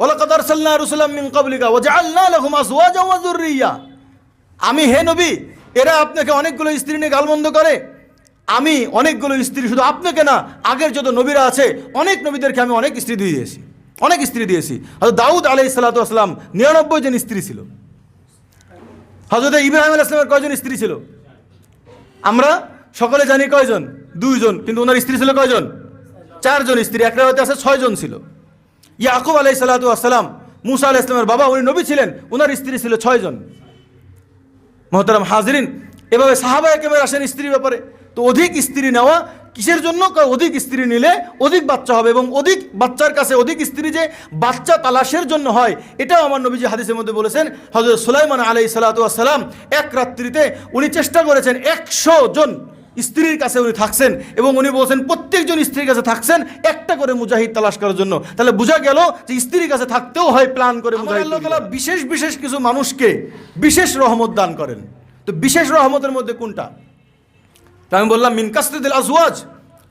ওয়ালাকাদ আরসালনা রুসুলাম মিন ক্বাবলিকা ওয়া জাআলনা লাহুম আজওয়াজাও ওয়া যুররিয়া। আমি হে নবী, এরা আপনাকে অনেকগুলো স্ত্রী নিয়ে গালমন্দ করে। আমি অনেকগুলো স্ত্রী, শুধু আপনাকে না, আগের যত নবীরা আছে, অনেক নবীদেরকে আমি অনেক স্ত্রী দিয়ে দিয়েছি। অনেক স্ত্রী দিয়েছি। হয়তো দাউদ আলাই সালাতাম নিরানব্বই জন স্ত্রী ছিল। হজরত ইব্রাহিম আল ইসলামের কয়জন স্ত্রী ছিল? আমরা সকলে জানি কয়জন? দুইজন। কিন্তু ওনার স্ত্রী ছিল কয়জন? চারজন স্ত্রী। একটা রাতে আছে ছয়জন ছিল। ইয়াকুব আলাই সালাতাম মুসা আলাহ ইসলামের বাবা, উনি নবী ছিলেন ওনার স্ত্রী ছিল ছয়জন মহতারাম হাজরিন। এভাবে সাহাবা একেবারে আসেন স্ত্রীর ব্যাপারে। তো অধিক স্ত্রী নেওয়া কিসের জন্য? অধিক স্ত্রী নিলে অধিক বাচ্চা হবে এবং অধিক বাচ্চার কাছে অধিক স্ত্রী যে বাচ্চা তালাশের জন্য হয়, এটাও আমার নবীজি হাদিসের মধ্যে বলেছেন হজরত সুলাইমান আলাই সালাতাম এক রাত্রিতে উনি চেষ্টা করেছেন একশো জন স্ত্রীর কাছে উনি থাকছেন এবং উনি বলছেন প্রত্যেকজন স্ত্রীর কাছে থাকছেন একটা করে মুজাহিদ তালাশ করার জন্য। তাহলে বোঝা গেল যে স্ত্রীর কাছে থাকতেও হয় প্ল্যান করে আল্লাহ বিশেষ বিশেষ কিছু মানুষকে বিশেষ রহমত দান করেন। তো বিশেষ রহমতের মধ্যে কোনটা? তো আমি বললাম মিন কাসরিদিল আজওয়াজ।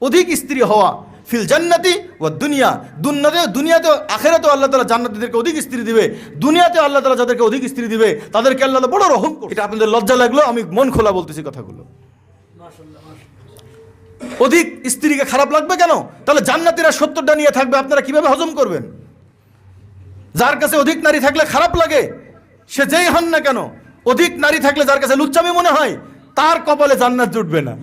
অধিক স্ত্রী হওয়া ফিল জান্নাতি ও দুনিয়া। দুনিয়াতে দুনিয়াতে আখেরাতে আল্লাহ তালা জান্নাতিদেরকে অধিক স্ত্রী দিবে। দুনিয়াতে আল্লাহ তালা যাদেরকে অধিক স্ত্রী দিবে তাদেরকে আল্লাহ বড় রহম এটা আপনাদের লজ্জা লাগল আমি মন খোলা বলতেছি কথাগুলো। অধিক স্ত্রীকে খারাপ লাগবে কেন? তাহলে জান্নাতিরা সত্তরটা নিয়ে থাকবে আপনারা কীভাবে হজম করবেন? যার কাছে অধিক নারী থাকলে খারাপ লাগে সে যেই হন না কেন অধিক নারী থাকলে যার কাছে লুচ্চামি মনে হয় তার কপালে জান্নাত জুটবে না।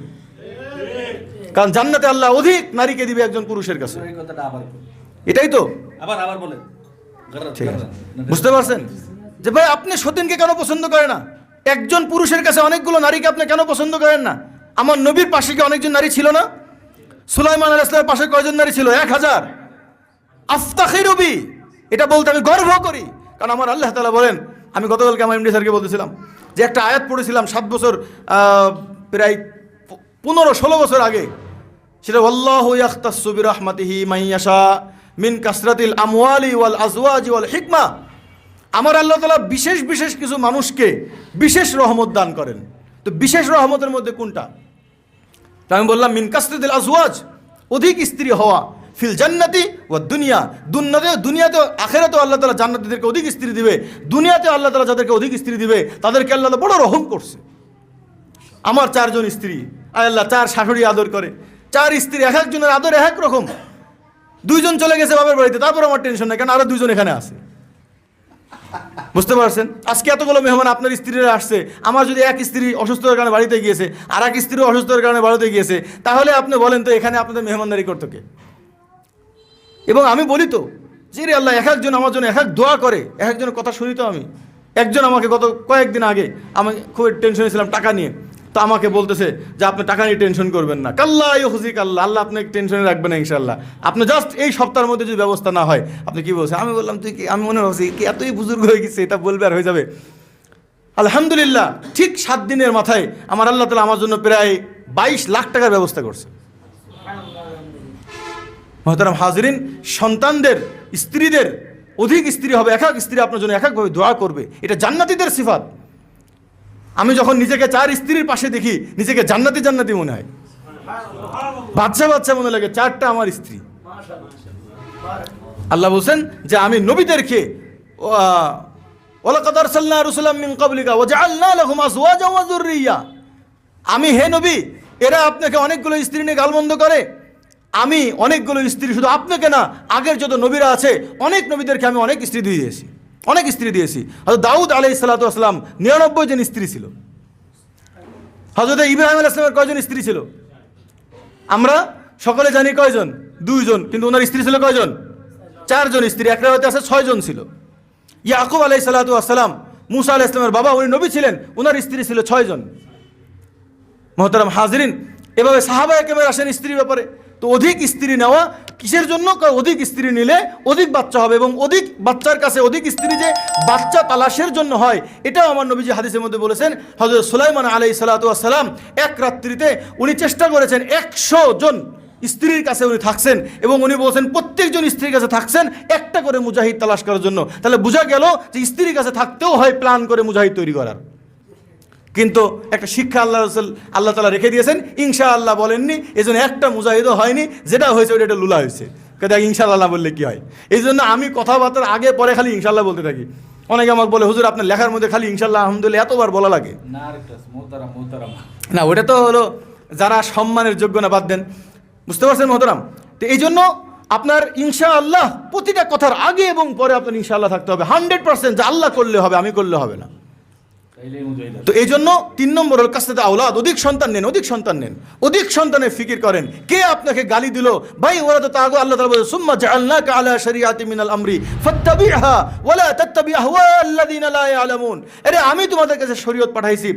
কারণ জান্নাতে আল্লাহ অধিক নারীকে দিবে একজন পুরুষের কাছে। এটাই তো। আবার আবার বলেন। ঠিক আছে। বুঝতে পারছেন? যে ভাই আপনি সতীনকে কেন পছন্দ করেন না? একজন পুরুষের কাছে অনেকগুলো নারীকে আপনি কেন পছন্দ করেন না? আমার নবীর পাশে কি অনেকজন নারী ছিল না? সুলাইমান আল ইসলামের পাশে কয়জন নারী ছিল? এক হাজার। আফতাখি রবি এটা বলতে আমি গর্ব করি। কারণ আমার আল্লাহ তালা বলেন, আমি গতকালকে আমার এমডি স্যারকে বলতেছিলাম যে একটা আয়াত পড়েছিলাম সাত বছর প্রায় পনেরো ষোলো বছর আগে। সেটা আল্লাহ ইয়াখতাসু বিরহমাতিহি মাইয়াশা মিন কাসরাতিল আমওয়ালি ওয়াল আজওয়াজি ওয়াল হিকমা। আমার আল্লাহ তালা বিশেষ বিশেষ কিছু মানুষকে বিশেষ রহমত দান করেন। তো বিশেষ রহমতের মধ্যে কোনটা? তো আমি বললাম, মিন কাসরাতিল আজওয়াজ। অধিক স্ত্রী হওয়া, ফিল জান্নাতি ও দুনিয়া। দুনিয়াতে দুনিয়াতে, আখেরাতেও আল্লাহ তালা জান্নাতিদেরকে অধিক স্ত্রী দিবে। দুনিয়াতে আল্লাহ তালা যাদেরকে অধিক স্ত্রী দিবে, তাদেরকে আল্লাহ বড় রহম করছে। আমার চারজন স্ত্রী আল্লাহ, চার শাশুড়ি আদর করে। চার স্ত্রী, এক একজনের আদর এক এক রকম। দুইজন চলে গেছে বাবার বাড়িতে, তারপর আমার টেনশন নাই, কারণ আরও দুইজন এখানে আছে। বুঝতে পারছেন? আজকে এতগুলো মেহমান আপনার স্ত্রীরা আসছে, আমার যদি এক স্ত্রী অসুস্থতার কারণে বাড়িতে গিয়েছে, আর এক স্ত্রী অসুস্থতার কারণে বাড়িতে গিয়েছে, তাহলে আপনি বলেন তো এখানে আপনাদের মেহমানদারি করতো কে? এবং আমি বলি তো, যে রে আল্লাহ, এক একজন আমার জন্য এক এক দোয়া করে, এক একজনের কথা শুনি তো আমি। একজন আমাকে গত কয়েকদিন আগে, আমি খুব টেনশনে ছিলাম টাকা নিয়ে। তো আমাকে বলতেছে যে আপনি টাকা নিয়ে টেনশন করবেন না। কাল্লা হুজিক কাল্লা, আল্লাহ আপনাকে টেনশনে রাখবেন না ইনশাল্লাহ আপনি জাস্ট এই সপ্তাহের মধ্যে যদি ব্যবস্থা না হয়, আপনি কি বলছেন? আমি বললাম, তুই কি আমি মনে ভাবছি কি এতই বুজুর্গ হয়ে গেছে, এটা বলবে আর হয়ে যাবে। আলহামদুলিল্লাহ, ঠিক সাত দিনের মাথায় আমার আল্লাহ তালা আমার জন্য প্রায় বাইশ লাখ টাকার ব্যবস্থা করছে। মহতারাম হাজরিন, সন্তানদের, স্ত্রীদের, অধিক স্ত্রী হবে এক এক স্ত্রী আপনার জন্য এক একভাবে দোয়া করবে। এটা জান্নাতিদের সিফাত। আমি যখন নিজেকে চার স্ত্রীর পাশে দেখি, নিজেকে জান্নাতি জান্নাতি মনে হয়। বাচ্চা বাচ্চা মনে লাগে, চারটা আমার স্ত্রী। আল্লাহ বলছেন যে আমি নবীদেরকে ওয়া যুররিয়া। আমি হে নবী, এরা আপনাকে অনেকগুলো স্ত্রী নিয়ে গালবন্ধ করে। আমি অনেকগুলো স্ত্রী শুধু আপনাকে না, আগের যত নবীরা আছে, অনেক নবীদেরকে আমি অনেক স্ত্রী দিয়ে দিয়েছি। অনেক স্ত্রী দিয়েছি। হয়তো দাউদ আলাই সালাতাম নিরানব্বই জন স্ত্রী ছিল। হজরত ইব্রাহিম আল ইসলামের কয়জন স্ত্রী ছিল? আমরা সকলে জানি কয়জন? দুইজন। কিন্তু ওনার স্ত্রী ছিল কয়জন? চারজন স্ত্রী। একটা রাতে আছে ছয়জন ছিল। ইয়াকুব আলাই সালাতাম মুসা আলাহ ইসলামের বাবা, উনি নবী ছিলেন। ওনার স্ত্রী ছিল ছয়জন। মহতারাম হাজরিন। এভাবে সাহাবা একেবারে আসেন স্ত্রীর ব্যাপারে। তো অধিক স্ত্রী নেওয়া কিসের জন্য? অধিক স্ত্রী নিলে অধিক বাচ্চা হবে এবং অধিক বাচ্চার কাছে অধিক স্ত্রী যে বাচ্চা তালাশের জন্য হয়, এটাও আমার নবীজি হাদিসের মধ্যে বলেছেন। হজরত সুলাইমান আলাই সালাতাম এক রাত্রিতে উনি চেষ্টা করেছেন একশো জন স্ত্রীর কাছে উনি থাকছেন এবং উনি বলছেন, প্রত্যেকজন স্ত্রীর কাছে থাকছেন একটা করে মুজাহিদ তালাশ করার জন্য। তাহলে বোঝা গেল যে স্ত্রীর কাছে থাকতেও হয় প্ল্যান করে মুজাহিদ তৈরি করার। কিন্তু একটা শিক্ষা আল্লাহ রসুল আল্লাহ তালা রেখে দিয়েছেন ইনশা আল্লাহ বলেননি এই জন্য একটা মুজাহিদও হয়নি যেটা হয়েছে ওটা একটা লুলা হয়েছে। দেখ ইনশাল্লাহ বললে কি হয়? এই জন্য আমি কথাবার্তার আগে পরে খালি ইনশাল্লাহ বলতে থাকি। অনেকে আমাকে বলে হুজুর আপনার লেখার মধ্যে খালি ইনশাল্লাহ আলহামদুলিল্লাহ এতবার বলা লাগে। না ওটা তো হলো যারা সম্মানের যোগ্য না বাদ দেন। বুঝতে পারছেন মহতরাম? তো এই জন্য আপনার ইনশা আল্লাহ প্রতিটা কথার আগে এবং পরে আপনার ইনশা আল্লাহ থাকতে হবে। হান্ড্রেড পার্সেন্ট যে আল্লাহ করলে হবে আমি করলে হবে না। তো এই জন্য তিন নম্বর হল কাছে আওলাদ, অধিক সন্তান নেন, অধিক সন্তান নেন, অধিক সন্তানের ফিকির করেন। কে আপনাকে গালি দিল? ভাই, ওরা তো তাগো, আল্লাহ তাআলা বলে, সুম্মা জাআলনাকা আলা শরিয়াতি মিনাল আমরি, ফাত্তাবিহা ওয়ালা তাত্তাবি আহওয়াল্লাযিনা লা ইয়ালামুন। আরে, আমি তোমাদের কাছে শরীয়ত পাঠাইছি,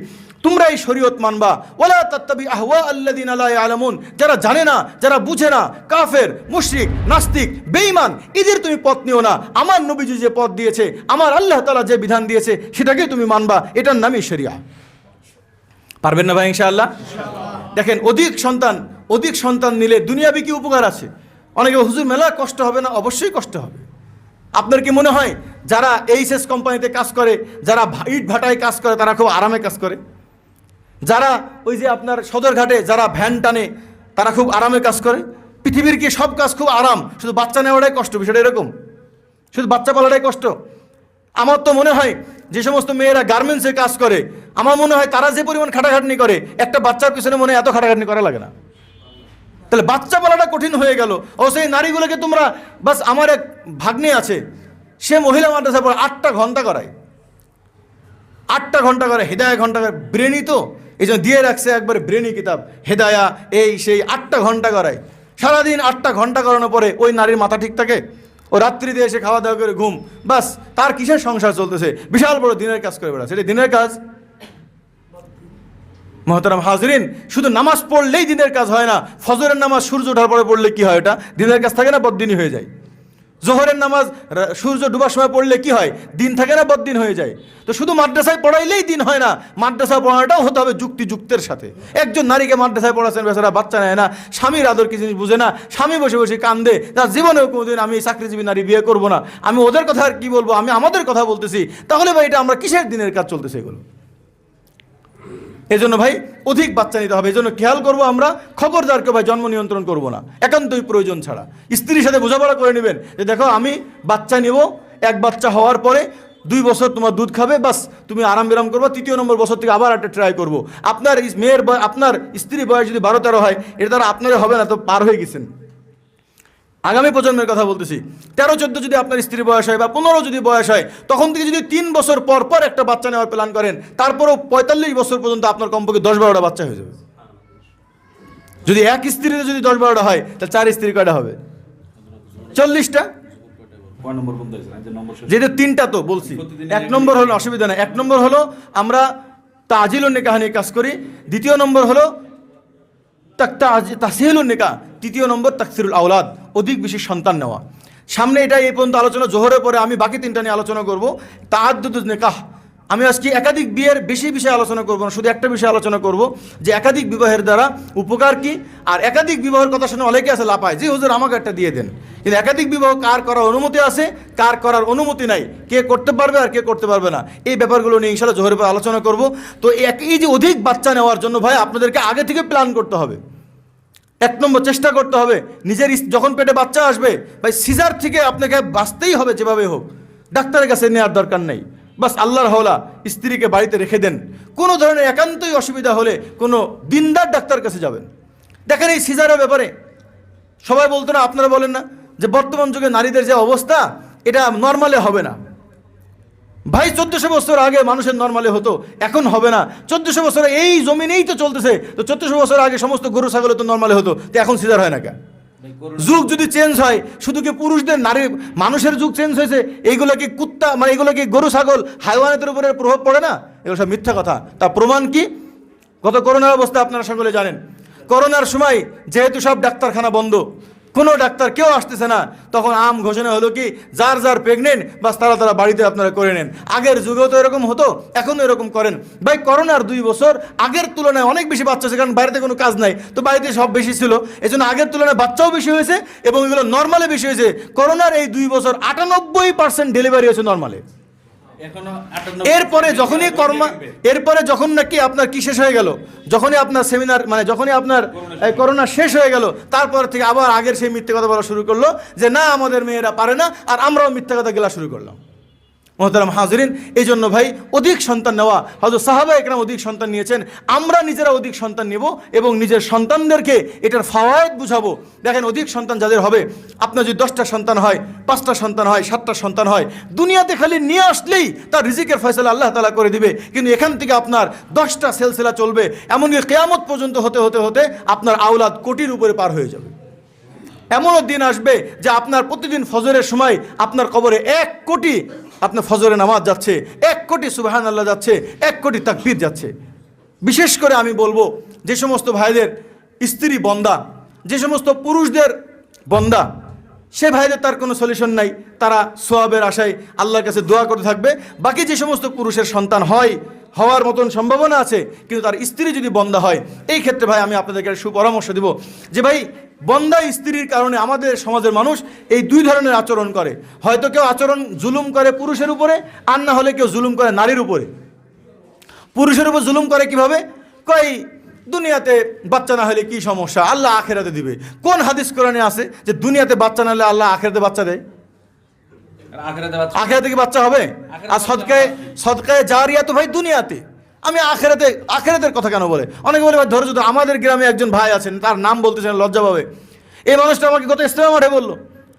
তোমরা এই শরীয়ত মানবা। ওয়ালা তাত্তাবি আহওয়া আল্লাযিনা লা ইয়ালামুন। যারা জানে না, যারা বুঝে না, কাফের, মুশরিক, নাস্তিক, বেঈমান, এদের তুমি পথ নিও না। আমার নবীজি যে পথ দিয়েছে, আমার আল্লাহ তাআলা যে বিধান দিয়েছে সেটাকে তুমি মানবা। এটার নামই শরিয়া। পারবেন না ভাই, ইনশাআল্লাহ? দেখেন, অধিক সন্তান অধিক সন্তান নিলে দুনিয়াবি কি উপকার আছে? অনেকে হুজুর, মেলা কষ্ট হবে না? অবশ্যই কষ্ট হবে। আপনার কি মনে হয়, যারা এইচএস কোম্পানিতে কাজ করে, যারা ইট ভাটায় কাজ করে, তারা খুব আরামে কাজ করে? যারা ওই যে আপনার সদরঘাটে, যারা ভ্যান টানে, তারা খুব আরামে কাজ করে? পৃথিবীর কি সব কাজ খুব আরাম? শুধু বাচ্চা নেওয়াটাই কষ্ট, বিষয়টা এরকম। শুধু বাচ্চা পালাটাই কষ্ট। আমার তো মনে হয় যে সমস্ত মেয়েরা গার্মেন্টসে কাজ করে, আমার মনে হয় তারা যে পরিমাণ খাটাখাটনি করে, একটা বাচ্চার পিছনে মনে হয় এত খাটাখাটনি করা লাগে না। তাহলে বাচ্চা বলাটা কঠিন হয়ে গেল। ও সেই নারীগুলোকে তোমরা, বাস আমার এক ভাগ্নে আছে, সে মহিলা মাদ্রাসা পড়ে আটটা ঘণ্টা করায়। আটটা ঘণ্টা করে হেদায়া ঘণ্টা করে ব্রেনি তো, এই জন্য দিয়ে রাখছে একবার ব্রেনি কিতাব, হেদায়া, এই সেই আটটা ঘণ্টা করায়। সারাদিন আটটা ঘণ্টা করানোর পরে ওই নারীর মাথা ঠিক থাকে? ও রাত্রি দিয়ে এসে খাওয়া দাওয়া করে ঘুম। বাস, তার কিসের সংসার চলতেছে? বিশাল বড় দিনের কাজ করে বেড়াচ্ছে। এটা দিনের কাজ? মহতারাম হাজরিন, শুধু নামাজ পড়লেই দিনের কাজ হয় না, ফজরের নামাজ সূর্য ওঠার পরে পড়লে কি হয় ওটা? দিনের কাজ থাকে না বদিনই হয়ে যায়। জোহরের নামাজ সূর্য ডুবার সময় পড়লে কি হয়? দিন থাকে না বদিন হয়ে যায়। তো শুধু মাদ্রাসায় পড়াইলেই দিন হয় না মাদ্রাসায় পড়ানোটাও হতে হবে যুক্তি যুক্তের সাথে। একজন নারীকে মাদ্রাসায় পড়াচ্ছেন, বেচারা বাচ্চা নেয় না, স্বামীর আদর কি জিনিস বুঝে না, স্বামী বসে বসে কান্দে, তার জীবনেও কোনোদিন আমি চাকরিজীবী নারী বিয়ে করব না, আমি ওদের কথা আর কি বলব, আমি আমাদের কথা বলতেছি, তাহলে ভাই এটা আমরা কিসের দিনের কাজ চলতেছে এগুলো? এই জন্য ভাই, অধিক বাচ্চা নিতে হবে। এই জন্য খেয়াল করব আমরা, খবরদারকে ভাই জন্ম নিয়ন্ত্রণ করব না। একান্তই প্রয়োজন ছাড়া। স্ত্রীর সাথে বোঝাপড়া করে নেবেন যে, দেখো, আমি বাচ্চা নেব, এক বাচ্চা হওয়ার পরে দুই বছর তোমার দুধ খাবে, বাস তুমি আরাম বিরাম করব, তৃতীয় নম্বর বছর থেকে আবার একটা ট্রাই করব। আপনার মেয়ের আপনার স্ত্রীর বয়স যদি বারো তেরো হয়, এটা দ্বারা আপনার হবে না, তো পার হয়ে গেছেন। আগামী প্রজন্মের কথা বলতেছি। তেরো চোদ্দ যদি আপনার স্ত্রীর বয়স হয় বা পনেরো যদি বয়স হয় তখন থেকে যদি তিন বছর পর পর একটা বাচ্চা নেওয়ার প্ল্যান করেন তারপরেও পঁয়তাল্লিশ বছর পর্যন্ত আপনার কমপক্ষে দশ বারোটা বাচ্চা হয়ে যাবে। যদি এক স্ত্রীতে যদি দশ বারোটা হয় তাহলে চার স্ত্রী কয়টা হবে? চল্লিশটা? যেহেতু তিনটা তো বলছি। এক নম্বর হলো অসুবিধা না এক নম্বর হলো আমরা তাজিল নিকাহ নিয়ে কাজ করি। দ্বিতীয় নম্বর হলো তাসিহুল নিকা তৃতীয় নম্বর তাকসিরুল আওলাদ। অধিক বেশি সন্তান নেওয়া। সামনে এটা এই পর্যন্ত আলোচনা, জোহরের পরে আমি বাকি তিনটা নিয়ে আলোচনা করব। তাহাদ্দুদ নিকাহ। আমি আজকে একাধিক বিয়ের বেশি বিষয়ে আলোচনা করব না, শুধু একটা বিষয়ে আলোচনা করব, যে একাধিক বিবাহের দ্বারা উপকার কি, আর একাধিক বিবাহের কথা শুনে অনেকে আছে লাপায় যে হুজুর, আমাকে একটা দিয়ে দেন। কিন্তু একাধিক বিবাহ কার করার অনুমতি আছে, কার করার অনুমতি নাই, কে করতে পারবে আর কে করতে পারবে না, এই ব্যাপারগুলো নিয়ে ইনশাল্লাহ জোহরের পর আলোচনা করব। তো এক- এই যে অধিক বাচ্চা নেওয়ার জন্য ভাই, আপনাদেরকে আগে থেকে প্ল্যান করতে হবে। এক নম্বর চেষ্টা করতে হবে। নিজের যখন পেটে বাচ্চা আসবে, ভাই, সিজার থেকে আপনাকে বাঁচতেই হবে যেভাবে হোক। ডাক্তারের কাছে নেওয়ার দরকার নেই। বাস আল্লাহর হাওলা স্ত্রীকে বাড়িতে রেখে দেন। কোনো ধরনের একান্তই অসুবিধা হলে কোনো দিনদার ডাক্তার কাছে যাবেন। দেখেন এই সিজারের ব্যাপারে। সবাই বলতো না, আপনারা বলেন না, যে বর্তমান যুগে নারীদের যে অবস্থা, এটা নর্মালে হবে না। ভাই চোদ্দশো বছর আগে মানুষের নর্মালে হতো এখন হবে না। চোদ্দশো বছর এই জমিনেই তো চলতেছে তো চোদ্দশো বছর আগে সমস্ত গরু ছাগলে তো নর্মালে হতো তো এখন সিজার হয় না কেন? যুগ যদি চেঞ্জ হয় শুধু কি পুরুষদের নারী মানুষের যুগ চেঞ্জ হয়েছে? এইগুলো কি কুত্তা মানে এগুলো কি গরু ছাগল হাইওয়ানের উপরে প্রভাব পড়ে না? এগুলো সব মিথ্যা কথা। তা প্রমাণ কি? গত করোনার অবস্থা আপনারা সকলে জানেন। করোনার সময় যেহেতু সব ডাক্তারখানা বন্ধ কোনো ডাক্তার কেউ আসতেছে না। তখন আম ঘোষণা হলো কি, যার যার প্রেগনেন্ট বাস তারা তারা বাড়িতে আপনারা করে নেন। আগের যুগেও তো এরকম হতো, এখনও এরকম করেন। ভাই, করোনার দুই বছর আগের তুলনায় অনেক বেশি বাচ্চা আছে, কারণ বাড়িতে কোনো কাজ নাই। তো বাড়িতে সব বেশি ছিল এই জন্য আগের তুলনায় বাচ্চাও বেশি হয়েছে এবং এগুলো নর্মালে বেশি হয়েছে। করোনার এই দুই বছর আটানব্বই পার্সেন্ট ডেলিভারি হয়েছে নর্মালে এরপরে যখনই কর্মা এরপরে যখন নাকি আপনার কি শেষ হয়ে গেল? যখনই আপনার সেমিনার মানে যখনই আপনার করোনা শেষ হয়ে গেল তারপর থেকে আবার আগের সেই মিথ্যে কথা বলা শুরু করল যে না আমাদের মেয়েরা পারে না আর আমরাও মিথ্যে কথা গেলা শুরু করলাম। মোহতারাম হাজরিন, এই জন্য ভাই অধিক সন্তান নেওয়া হয়তো সাহাবা একরাম অধিক সন্তান নিয়েছেন, আমরা নিজেরা অধিক সন্তান নেব এবং নিজের সন্তানদেরকে এটার ফাওয়ায়দ বুঝাবো। দেখেন, অধিক সন্তান যাদের হবে, আপনার যদি দশটা সন্তান হয়, পাঁচটা সন্তান হয়, সাতটা সন্তান হয়, দুনিয়াতে খালি নিয়ে আসলেই তার রিজিকের ফয়সলা আল্লাহ তালা করে দিবে। কিন্তু এখান থেকে আপনার দশটা সেলসেলা চলবে এমনকি কেয়ামত পর্যন্ত হতে হতে হতে আপনার আওলাদ কোটির উপরে পার হয়ে যাবে। এমনও দিন আসবে যে আপনার প্রতিদিন ফজরের সময় আপনার কবরে এক কোটি আপনার ফজরে নামাজ যাচ্ছে, এক কোটি সুবাহান আল্লাহ যাচ্ছে, এক কোটি তাকবির যাচ্ছে। বিশেষ করে আমি বলব, যে সমস্ত ভাইদের স্ত্রী বন্দা, যে সমস্ত পুরুষদের বন্দা, সে ভাইদের তার কোনো সলিউশন নাই। তারা সোয়াবের আশায় আল্লাহর কাছে দোয়া করতে থাকবে। বাকি যে সমস্ত পুরুষের সন্তান হয় হওয়ার মতন সম্ভাবনা আছে, কিন্তু তার স্ত্রী যদি বন্দা হয়, এই ক্ষেত্রে ভাই আমি আপনাদেরকে সুপরামর্শ দিব যে ভাই বন্দা স্ত্রীর কারণে আমাদের সমাজের মানুষ এই দুই ধরনের আচরণ করে। হয়তো কেউ আচরণ জুলুম করে পুরুষের উপরে, আর না হলে কেউ জুলুম করে নারীর উপরে। পুরুষের উপর জুলুম করে কীভাবে? কই দুনিয়াতে বাচ্চা না হলে কি সমস্যা? আল্লাহ আখেরাতে দিবে। কোন হাদিস কোরআনে আছে যে দুনিয়াতে বাচ্চা না হলে আল্লাহ আখেরাতে বাচ্চা দেয়? আখেরাতে কি বাচ্চা হবে? আর সদকায় সদকায় জারিয়া তো ভাই দুনিয়াতে। আমি আখেরাতে আখেরাতের কথা কেন বলে? অনেকে বলে ভাই ধরো আমাদের গ্রামে একজন ভাই আছেন তার নাম বলতে চান লজ্জা পাবে। এই মানুষটা আমাকে গত ইসলাম মাঠে বলল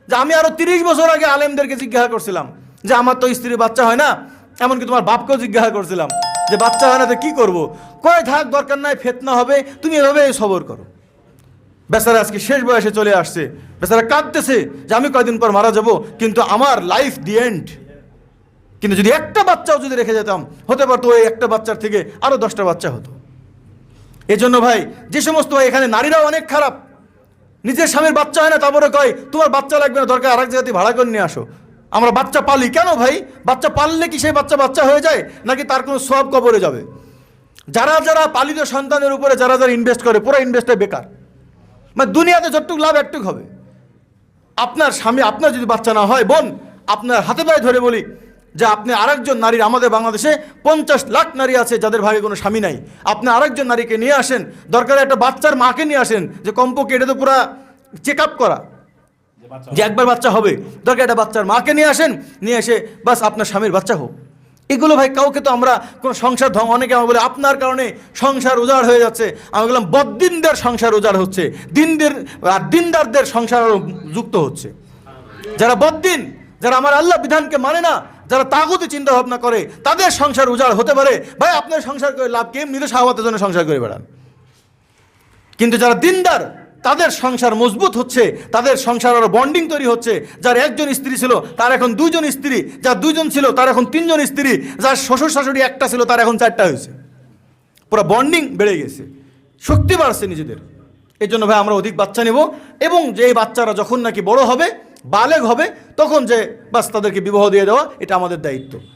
যে আমি আরও তিরিশ বছর আগে আলেমদেরকে জিজ্ঞাসা করছিলাম যে আমার তো স্ত্রী বাচ্চা হয় না? এমনকি তোমার বাপকেও জিজ্ঞাসা করছিলাম যে বাচ্চা হয় না তো কী করব? কয় থাক দরকার নাই ফেতনা হবে তুমি এভাবে সবর করো। বেচারা আজকে শেষ বয়সে চলে আসছে। বেচারা কাঁদতেছে যে আমি কয়দিন পর মারা যাব, কিন্তু আমার লাইফ দি এন্ড কিন্তু যদি একটা বাচ্চাও যদি রেখে যেতাম, হতে পারতো ওই একটা বাচ্চার থেকে আরও দশটা বাচ্চা হতো। এজন্য ভাই, যে সমস্ত ভাই এখানে নারীরাও অনেক খারাপ। নিজের স্বামীর বাচ্চা হয় না তারপরে কয়, তোমার বাচ্চা লাগবে না, দরকার আরেক জায়গাতে ভাড়া করে নিয়ে আসো। আমরা বাচ্চা পালি। কেন ভাই? বাচ্চা পাললে কি সেই বাচ্চা বাচ্চা হয়ে যায়, নাকি তার কোনো সব কবরে যাবে? যারা যারা পালিত সন্তানের উপরে, যারা যারা ইনভেস্ট করে, পুরো ইনভেস্টটা বেকার। মানে দুনিয়াতে যতটুকু লাভ একটুক হবে। আপনার স্বামী আপনার যদি বাচ্চা না হয় বোন আপনার হাতে পায়ে ধরে বলি যে আপনি আরেকজন নারীর আমাদের বাংলাদেশে পঞ্চাশ লাখ নারী আছে যাদের ভাগে কোনো স্বামী নাই। আপনি আরেকজন নারীকে নিয়ে আসেন দরকার একটা বাচ্চার মাকে নিয়ে আসেন যে কমপক্ষে এটা তো পুরা চেক আপ করা যে একবার বাচ্চা হবে দরকার একটা বাচ্চার মাকে নিয়ে আসেন নিয়ে এসে বাস আপনার স্বামীর বাচ্চা হোক। এগুলো ভাই, কাউকে তো আমরা কোনো সংসার ধং অনেকে আমার বলে, আপনার কারণে সংসার উজাড় হয়ে যাচ্ছে। আমি বললাম, বদ্দিনদের সংসার উজাড় হচ্ছে, দিনদের আর দিনদারদের সংসার যুক্ত হচ্ছে। যারা বদ্দিন, যারা আমার আল্লাহ বিধানকে মানে না, যারা তাগুতি চিন্তা ভাবনা করে, তাদের সংসার উজাড় হতে পারে। ভাই, আপনার সংসার করে লাভ কি? এমনিতে শাহবাতের জন্য সংসার করে বেড়ান। কিন্তু যারা দিনদার তাদের সংসার মজবুত হচ্ছে, তাদের সংসার আরও বন্ডিং তৈরি হচ্ছে। যার একজন স্ত্রী ছিল, তার এখন দুজন স্ত্রী। যার দুজন ছিল, তার এখন তিনজন স্ত্রী। যার শ্বশুর শাশুড়ি একটা ছিল, তার এখন চারটা হয়েছে। পুরো বন্ডিং বেড়ে গেছে। শক্তি বাড়ছে নিজেদের। এই জন্য ভাই আমরা অধিক বাচ্চা নেব এবং যে বাচ্চারা যখন নাকি বড় হবে, বালেগ হবে, তখন যে বাস তাদেরকে বিবাহ দিয়ে দেওয়া, এটা আমাদের দায়িত্ব।